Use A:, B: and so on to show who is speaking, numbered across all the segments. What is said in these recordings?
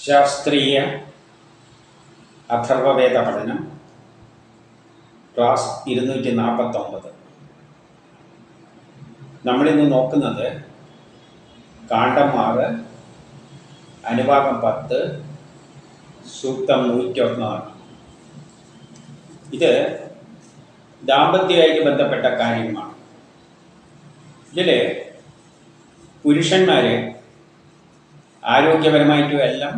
A: ശാസ്ത്രീയ അഥർവവേദ പഠനം ക്ലാസ് ഇരുന്നൂറ്റി നാൽപ്പത്തൊമ്പത് നമ്മളിന്ന് നോക്കുന്നത് കാണ്ഡം ആറ് അനുഭാഗം പത്ത് സൂക്തം നൂറ്റൊന്നാണ് ഇത് ദാമ്പത്യമായിട്ട് ബന്ധപ്പെട്ട കാര്യമാണ് ഇതിൽ പുരുഷന്മാർ ആരോഗ്യപരമായിട്ടും എല്ലാം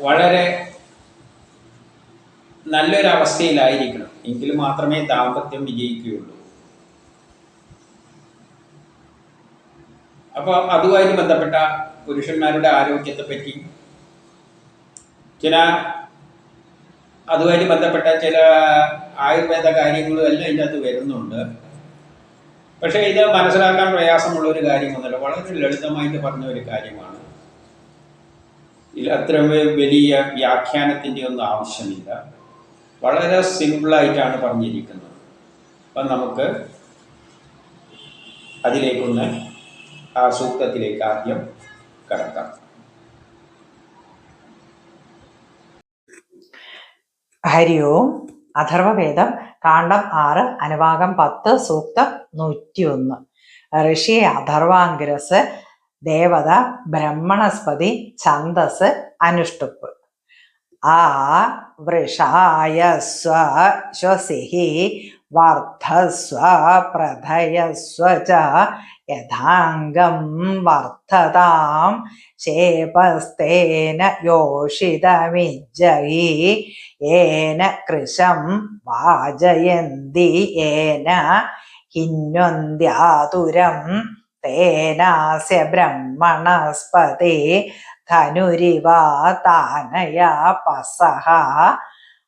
A: വളരെ നല്ലൊരവസ്ഥയിലായിരിക്കണം. എങ്കിൽ മാത്രമേ ദാമ്പത്യം വിജയിക്കുകയുള്ളൂ. അപ്പോൾ അതുമായി ബന്ധപ്പെട്ട പുരുഷന്മാരുടെ ആരോഗ്യത്തെ പറ്റി ചില അതുമായി ബന്ധപ്പെട്ട ചില ആയുർവേദ കാര്യങ്ങളും എല്ലാം ഇതിന്റെ അകത്ത് വരുന്നുണ്ട്. പക്ഷേ ഇത് മനസ്സിലാക്കാൻ പ്രയാസമുള്ള ഒരു കാര്യമൊന്നുമല്ല. വളരെ ലളിതമായിട്ട് പറഞ്ഞ ഒരു കാര്യമാണ്. അത്ര വലിയ വ്യാഖ്യാനത്തിന്റെ ഒന്നും ആവശ്യമില്ല. വളരെ സിമ്പിളായിട്ടാണ് പറഞ്ഞിരിക്കുന്നത്. അപ്പം നമുക്ക് അതിലേക്കൊന്ന് ആ സൂക്തത്തിലേക്ക് ആദ്യം കടക്കാം.
B: ഹരി ഓം. അഥർവവേദം കാണ്ഡം ആറ് അനുഭാഗം പത്ത് സൂക്തം നൂറ്റിയൊന്ന്. ഋഷി അഥർവാങ്കിരസ് ദേവത ബ്രഹ്മണസ്പതി ഛന്ദസ് അനുഷ്ടുപ്പ്. ആ വൃഷായ സ്വ ശ്വസിഹി വർദ്ധസ്വ പ്രഥയസ്വ ച യഥാംഗം വർദ്ധതാം ശേപസ്തേന യോഷിതമിജ്ജയി ഏന കൃശം വാജയന്തി ഏന ഹിന്വന്ത്യാതുരം തേനാസ്യ ബ്രഹ്മണസ്പതി ധനുരിവ താനയ പസഹ.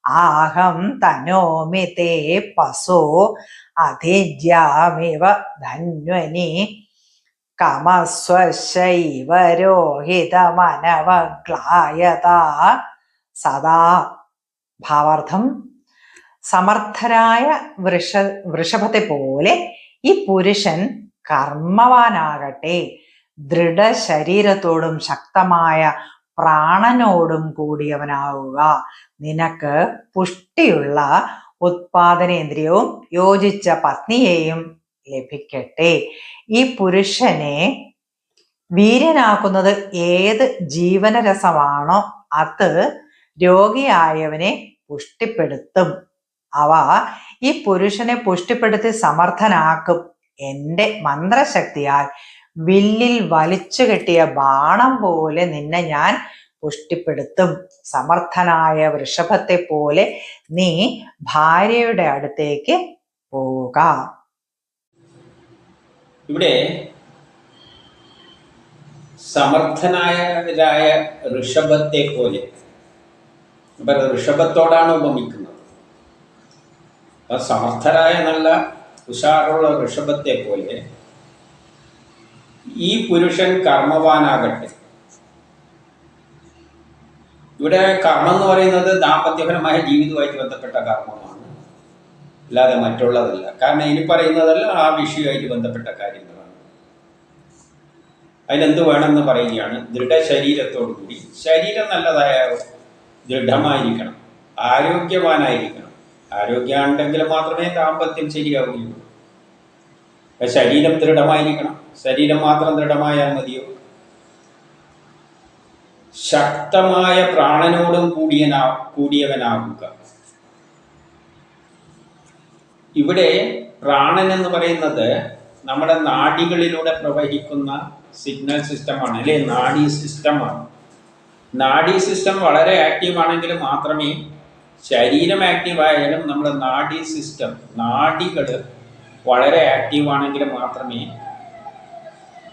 B: ആഹം തനോമി തേ പശോ അധിജ്യാമിവ ധന്വനി. കമസ്വശൈവ രോഹിതമനവഗ്ലായത. സദാ ഭാവാർത്ഥം. സമർത്ഥരായ വൃഷ വൃഷഭത്തെ പോലെ ഈ പുരുഷൻ കർമ്മവാനാകട്ടെ. ദൃഢശരീരത്തോടും ശക്തമായ പ്രാണനോടും കൂടിയവനാവുക. നിനക്ക് പുഷ്ടിയുള്ള ഉത്പാദനേന്ദ്രിയവും യോജിച്ച പത്നിയെയും ലഭിക്കട്ടെ. ഈ പുരുഷനെ വീര്യനാക്കുന്നത് ഏത് ജീവനരസമാണോ അത് രോഗിയായവനെ പുഷ്ടിപ്പെടുത്തും. അവ ഈ പുരുഷനെ പുഷ്ടിപ്പെടുത്തി സമർത്ഥനാക്കും. എന്റെ മന്ത്രശക്തിയാൽ വില്ലിൽ വലിച്ചു കെട്ടിയ ബാണം പോലെ നിന്നെ ഞാൻ പുഷ്ടിപ്പെടുത്തും. സമർത്ഥനായ വൃഷഭത്തെ പോലെ നീ ഭാര്യയുടെ അടുത്തേക്ക് പോവുക.
A: ഇവിടെ സമർത്ഥനായരായ ഋഷഭത്തെ പോലെ. ഋഷഭത്തോടാണ് ഉപമിക്കുന്നത്. സമർത്ഥരായ നല്ല ഉഷാറുള്ള ഋഷഭത്തെ പോലെ ഈ പുരുഷൻ കർമ്മവാനാകട്ടെ. ഇവിടെ കർമ്മം എന്ന് പറയുന്നത് ദാമ്പത്യപരമായ ജീവിതവുമായിട്ട് ബന്ധപ്പെട്ട കർമ്മമാണ്. അല്ലാതെ മറ്റുള്ളതല്ല. കാരണം ഇനി പറയുന്നതല്ല ആ വിഷയമായിട്ട് ബന്ധപ്പെട്ട കാര്യങ്ങളാണ്. അതിനെന്ത് വേണമെന്ന് പറയുകയാണ്. ദൃഢശരീരത്തോടു കൂടി ശരീരം നല്ലതായ ദൃഢമായിരിക്കണം. ആരോഗ്യവാനായിരിക്കണം. ആരോഗ്യമുണ്ടെങ്കിൽ മാത്രമേ ദാമ്പത്യം ശരിയാവുകയുള്ളൂ. അപ്പൊ ശരീരം ദൃഢമായിരിക്കണം. ശരീരം മാത്രം ദൃഢമായാൽ മതിയോ? ശക്തമായ പ്രാണനോടും കൂടിയനാ കൂടിയവനാകുക ഇവിടെ പ്രാണൻ എന്ന് പറയുന്നത് നമ്മുടെ നാഡികളിലൂടെ പ്രവഹിക്കുന്ന സിഗ്നൽ സിസ്റ്റമാണ് അല്ലെ? നാഡി സിസ്റ്റമാണ് നാഡി സിസ്റ്റം വളരെ ആക്റ്റീവ് ആണെങ്കിൽ മാത്രമേ ശരീരം ആക്റ്റീവ് ആയാലും നമ്മുടെ നാഡി സിസ്റ്റം നാഡികൾ വളരെ ആക്റ്റീവ് ആണെങ്കിൽ മാത്രമേ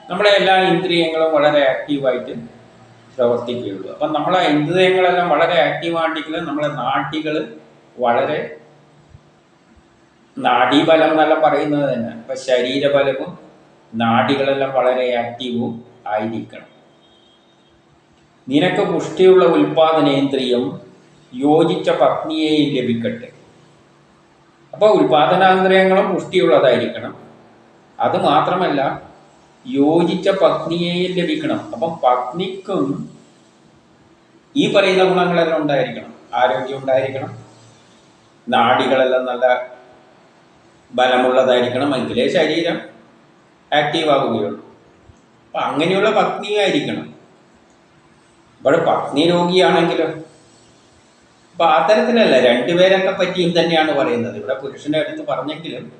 A: നമ്മുടെ എല്ലാ ഇന്ദ്രിയങ്ങളും വളരെ ആക്റ്റീവായിട്ട് പ്രവർത്തിക്കുകയുള്ളൂ. അപ്പം നമ്മളെ ഇന്ദ്രിയങ്ങളെല്ലാം വളരെ ആക്റ്റീവ് ആണെങ്കിൽ നമ്മുടെ നാട്ടികൾ വളരെ നാഡീബലം എന്നെല്ലാം പറയുന്നത് തന്നെ. അപ്പം ശരീരബലവും നാടികളെല്ലാം വളരെ ആക്റ്റീവും ആയിരിക്കണം. നിനക്ക് പുഷ്ടിയുള്ള ഉൽപാദനേന്ദ്രിയം യോജിച്ച പത്നിയെയും ലഭിക്കട്ടെ. അപ്പോൾ ഉൽപാദനാന്തരങ്ങളും പുഷ്ടിയുള്ളതായിരിക്കണം. അത് മാത്രമല്ല യോജിച്ച പത്നിയെയും ലഭിക്കണം. അപ്പം പത്നിക്കും ഈ പറയുന്ന ഗുണങ്ങളെല്ലാം ഉണ്ടായിരിക്കണം. ആരോഗ്യം ഉണ്ടായിരിക്കണം. നാടികളെല്ലാം നല്ല ബലമുള്ളതായിരിക്കണം. എങ്കിലേ ശരീരം ആക്റ്റീവ് ആകുകയുള്ളൂ അപ്പം അങ്ങനെയുള്ള പത്നിയായിരിക്കണം. ഇവിടെ പത്നി രോഗിയാണെങ്കിലോ അപ്പൊ അത്തരത്തിലല്ല രണ്ടുപേരൊക്കെ പറ്റിയും തന്നെയാണ് പറയുന്നത്. ഇവിടെ പുരുഷന്റെ അടുത്ത് പറഞ്ഞെങ്കിലും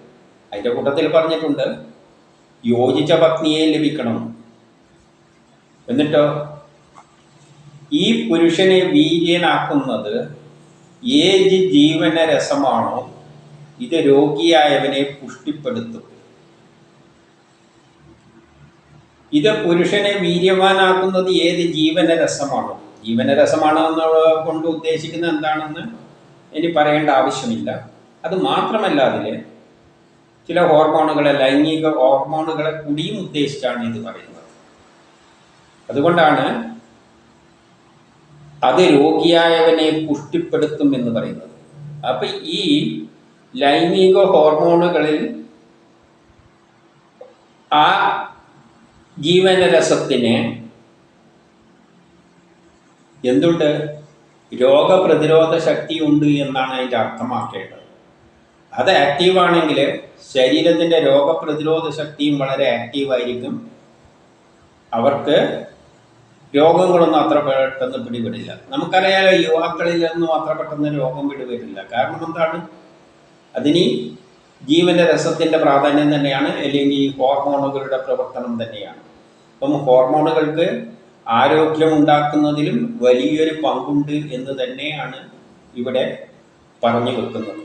A: അതിന്റെ കൂട്ടത്തിൽ പറഞ്ഞിട്ടുണ്ട് യോജിച്ച പത്നിയെ ലഭിക്കണം. എന്നിട്ടോ ഈ പുരുഷനെ വീര്യനാക്കുന്നത് ഏത് ജീവന രസമാണോ ഇത് രോഗിയായവനെ പുഷ്ടിപ്പെടുത്തും. ഇത് പുരുഷനെ വീര്യവാനാക്കുന്നത് ഏത് ജീവന രസമാണോ? ജീവന രസമാണോ എന്നുള്ള കൊണ്ട് ഉദ്ദേശിക്കുന്നത് എന്താണെന്ന് ഇനി പറയേണ്ട ആവശ്യമില്ല. അത് മാത്രമല്ല അതിൽ ചില ഹോർമോണുകളെ ലൈംഗിക ഹോർമോണുകളെ കൂടിയും ഉദ്ദേശിച്ചാണ് ഇത് പറയുന്നത്. അതുകൊണ്ടാണ് അത് രോഗിയായവനെ പുഷ്ടിപ്പെടുത്തും എന്ന് പറയുന്നത്. അപ്പൊ ഈ ലൈംഗിക ഹോർമോണുകളിൽ ആ ജീവനരസത്തിന് എന്തുണ്ട്? രോഗപ്രതിരോധ ശക്തി ഉണ്ട് എന്നാണ് അതിന്റെ അർത്ഥമാക്കേണ്ടത്. അത് ആക്റ്റീവാണെങ്കിൽ ശരീരത്തിന്റെ രോഗപ്രതിരോധ ശക്തിയും വളരെ ആക്റ്റീവായിരിക്കും അവർക്ക് രോഗങ്ങളൊന്നും അത്ര പെട്ടെന്ന് പിടിപെടില്ല. നമുക്കറിയാലോ യുവാക്കളിലൊന്നും അത്ര പെട്ടെന്ന് രോഗം പിടിപെടില്ല. കാരണം എന്താണ്? അതിന് ജീവന്റെ രസത്തിന്റെ പ്രാധാന്യം തന്നെയാണ് അല്ലെങ്കിൽ ഹോർമോണുകളുടെ പ്രവർത്തനം തന്നെയാണ്. അപ്പം ഹോർമോണുകൾക്ക് ആരോഗ്യം ഉണ്ടാക്കുന്നതിലും വലിയൊരു പങ്കുണ്ട് എന്ന് തന്നെയാണ് ഇവിടെ പറഞ്ഞു വെക്കുന്നത്.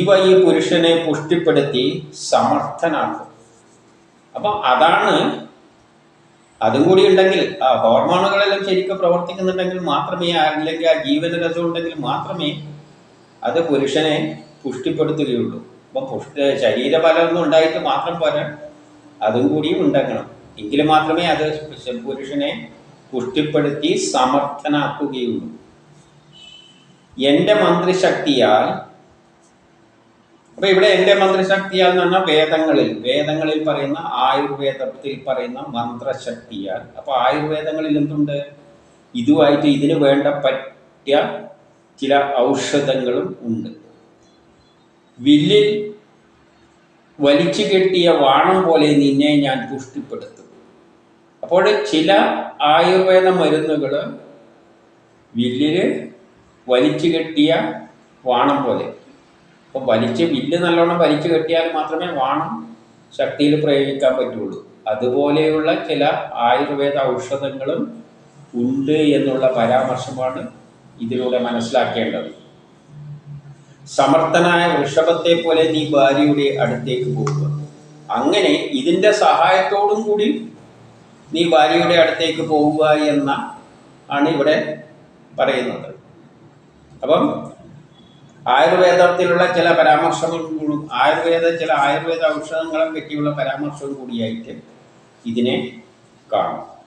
A: ഇവ ഈ പുരുഷനെ പുഷ്ടിപ്പെടുത്തി സമർത്ഥനാക്കും അപ്പം അതാണ് അതും കൂടി ഉണ്ടെങ്കിൽ ആ ഹോർമോണുകളെല്ലാം ശരിക്കും പ്രവർത്തിക്കുന്നുണ്ടെങ്കിൽ മാത്രമേ അല്ലെങ്കിൽ ആ ജീവനരസം ഉണ്ടെങ്കിൽ മാത്രമേ അത് പുരുഷനെ പുഷ്ടിപ്പെടുത്തുകയുള്ളൂ. അപ്പം പുഷ്ടി ശരീരബലമൊന്നും ഉണ്ടായിട്ട് മാത്രം പോരാ അതും കൂടിയും ഉണ്ടാക്കണം എങ്കിൽ മാത്രമേ അത് പുരുഷനെ പുഷ്ടിപ്പെടുത്തി സമർത്ഥനാക്കുകയുള്ളൂ. എന്റെ മന്ത്രിശക്തിയാൽ അപ്പൊ ഇവിടെ എന്റെ മന്ത്രിശക്തിയാൽ എന്ന് പറഞ്ഞാൽ വേദങ്ങളിൽ വേദങ്ങളിൽ പറയുന്ന ആയുർവേദത്തിൽ പറയുന്ന മന്ത്രശക്തിയാൽ. അപ്പൊ ആയുർവേദങ്ങളിൽ എന്തുണ്ട്? ഇതുമായിട്ട് ഇതിന് വേണ്ട പറ്റിയ ചില ഔഷധങ്ങളും ഉണ്ട്. വില്ലിൽ വലിച്ചു കെട്ടിയ വാണം പോലെ നിന്നെ ഞാൻ പുഷ്ടിപ്പെടുത്തും. അപ്പോൾ ചില ആയുർവേദ മരുന്നുകൾ വില്ലിൽ വലിച്ചു കെട്ടിയ വാണം പോലെ. അപ്പോൾ വലിച്ച് വില്ല് നല്ലോണം വലിച്ചു കെട്ടിയാൽ മാത്രമേ വാണം ശക്തിയിൽ പ്രയോഗിക്കാൻ പറ്റുള്ളൂ. അതുപോലെയുള്ള ചില ആയുർവേദ ഔഷധങ്ങളും ഉണ്ട് എന്നുള്ള പരാമർശമാണ് ഇതിലൂടെ മനസ്സിലാക്കേണ്ടത്. സമർത്ഥനായ വൃഷഭത്തെ പോലെ നീ ഭാര്യയുടെ അടുത്തേക്ക് പോകുക. അങ്ങനെ ഇതിന്റെ സഹായത്തോടും കൂടി നീ ഭാര്യയുടെ അടുത്തേക്ക് പോവുക എന്ന ആണ് ഇവിടെ പറയുന്നത്. അപ്പം ആയുർവേദത്തിലുള്ള ചില പരാമർശങ്ങളും ആയുർവേദ ചില ആയുർവേദ ഔഷധങ്ങളെ പറ്റിയുള്ള പരാമർശവും കൂടിയായിട്ട് ഇതിനെ കാണും.